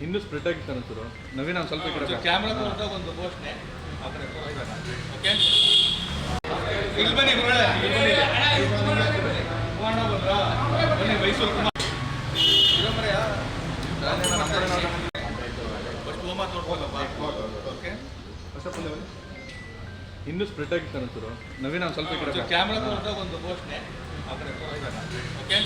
ಇನ್ನೂ ಸ್ಪ್ರೆಡ್ ಆಗಿ ಕಾಣಿಸ್ರು ನವೀನ್ ನಾನು ಸ್ವಲ್ಪ ಕ್ಯಾಮ್ರಾ ಒಂದು ಘೋಷಣೆ ಓಕೆ ಇಲ್ಲಿ ಬನ್ನಿ ಬನ್ನಿ. ಮೈಸೂರು ಕುಮಾರ್. ಫಸ್ಟ್ ಓಕೆ ಇನ್ನೂ ಸ್ಪ್ರೆಡ್ ಆಗಿ ಕಾಣಿಸ್ರು ನವೀನ್ ನಾನು ಸ್ವಲ್ಪ ಕ್ಯಾಮ್ರಾ ಒಂದು ಘೋಷಣೆ ಓಕೆ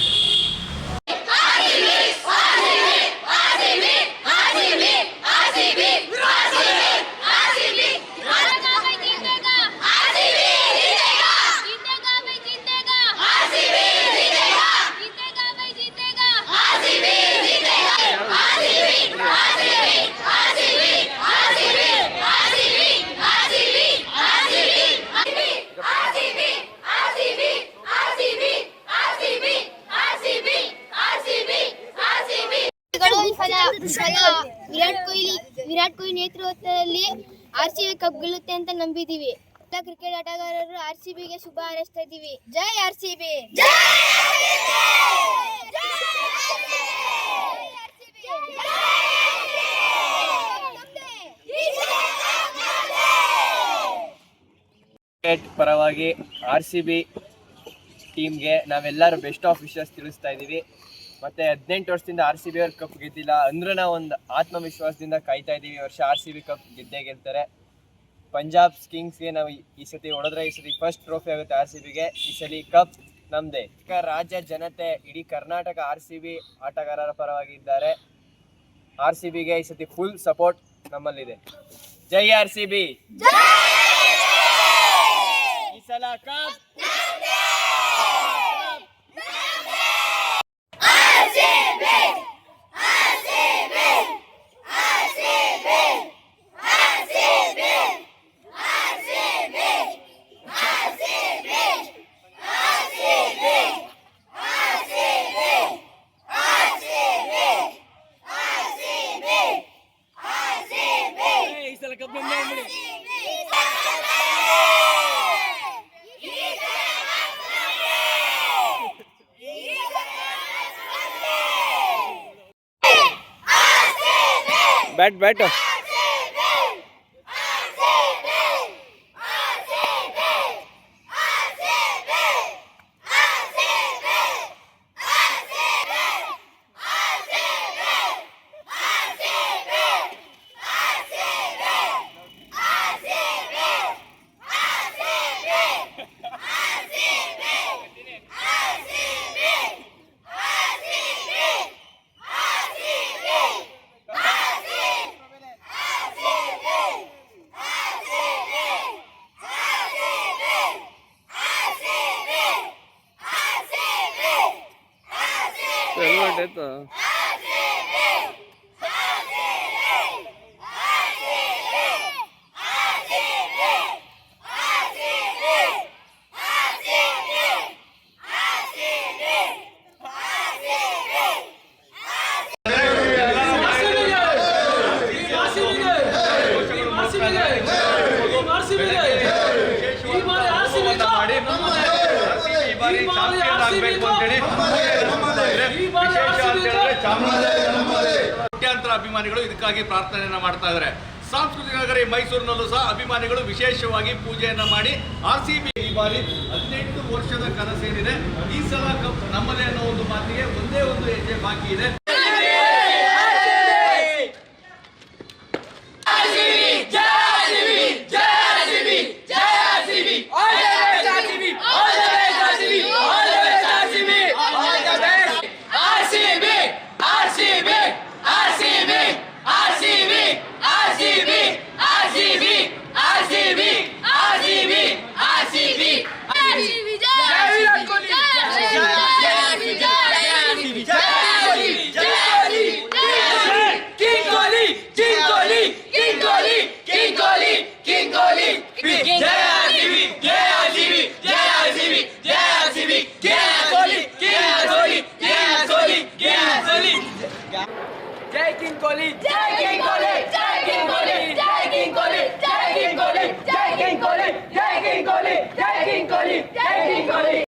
ವಿರಾಟ್ ಕೊಹ್ಲಿ ವಿರಾಟ್ ಕೊಹ್ಲಿ ನೇತೃತ್ವದಲ್ಲಿ ಆರ್ ಸಿ ಬಿ ಕಪ್ ಗೆಲ್ಲುತ್ತೆ ಅಂತ ನಂಬಿದೀವಿ. ಎಲ್ಲ ಕ್ರಿಕೆಟ್ ಆಟಗಾರರು ಆರ್ ಸಿ ಬಿಗೆ ಶುಭ ಹಾರೈಸ್ತಾ ಇದೀವಿ ಜೈ ಆರ್ ಸಿ ಬಿ ಕ್ರಿಕೆಟ್ ಪರವಾಗಿ ಆರ್ ಸಿ ಬಿ ಟೀಮ್ಗೆ ನಾವೆಲ್ಲರೂ ಬೆಸ್ಟ್ ಆಫ್ ವಿಶಸ್ ತಿಳಿಸ್ತಾ ಇದ್ದೀವಿ ಮತ್ತೆ ಹದಿನೆಂಟು ವರ್ಷದಿಂದ ಆರ್ ಸಿ ಬಿ ಅವ್ರ ಕಪ್ ಗೆದ್ದಿಲ್ಲ. ಅಂದ್ರೆ ನಾವು ಒಂದು ಆತ್ಮವಿಶ್ವಾಸದಿಂದ ಕಾಯ್ತಾ ಇದ್ದೀವಿ ಈ ವರ್ಷ ಆರ್ ಸಿ ಬಿ ಕಪ್ ಗೆದ್ದೇ ಗೆಲ್ತಾರೆ. ಪಂಜಾಬ್ ಕಿಂಗ್ಸ್ಗೆ ನಾವು ಈ- ಸತಿ ಹೊಡೆದ್ರೆ ಈ ಸತಿ ಫಸ್ಟ್ ಟ್ರೋಫಿ ಆಗುತ್ತೆ ಆರ್ ಸಿ ಬಿಗೆ ಈ ಸಲ ಕಪ್ ನಮ್ದೇ. ಈಗ ರಾಜ್ಯ ಜನತೆ ಇಡೀ ಕರ್ನಾಟಕ ಆರ್ ಸಿ ಬಿ ಆಟಗಾರರ ಪರವಾಗಿ ಇದ್ದಾರೆ ಆರ್ ಸಿ ಬಿಗೆ ಈ ಸತಿ ಫುಲ್ ಸಪೋರ್ಟ್ ನಮ್ಮಲ್ಲಿದೆ. ಜೈ ಆರ್ ಸಿ ಬಿ ಈ ಸಲ ಕಪ್ அதுக்கப்புறம் தான் बैठ बैठ 아, 됐다. ಈ ಬಾರಿ ಚಾಂಪಿಯನ್ ಆಗ್ಬೇಕು ಅಂತೇಳಿ ವಿಶೇಷ ಅಂತ ಹೇಳಿದ್ರೆ ಚಾಮರಾಜನಗರ ಕೋಟ್ಯಾಂತರ ಅಭಿಮಾನಿಗಳು ಇದಕ್ಕಾಗಿ ಪ್ರಾರ್ಥನೆಯನ್ನ ಮಾಡ್ತಾ ಇದ್ದಾರೆ. ಸಾಂಸ್ಕೃತಿಕ ನಗರಿ ಮೈಸೂರಿನಲ್ಲೂ ಸಹ ಅಭಿಮಾನಿಗಳು ವಿಶೇಷವಾಗಿ ಪೂಜೆಯನ್ನ ಮಾಡಿ ಆರ್ ಸಿ ಬಿ ಈ ಬಾರಿ ಹದಿನೆಂಟು ವರ್ಷದ ಕನಸೇನಿದೆ. ಈ ಸಲ ಕಪ್ ನಮ್ಮದೇ ಅನ್ನೋ ಒಂದು ಮಾತಿಗೆ ಒಂದೇ ಒಂದು ಹೆಜ್ಜೆ ಬಾಕಿ ಇದೆ. RCB, RCB, RCB, RCB, RCB, RCB, RCB, RCB. King Kohli, King जय किंग कोहली जय किंग कोहली जय किंग कोहली जय किंग कोहली जय किंग कोहली जय किंग कोहली जय किंग कोहली जय किंग कोहली जय किंग कोहली जय किंग कोहली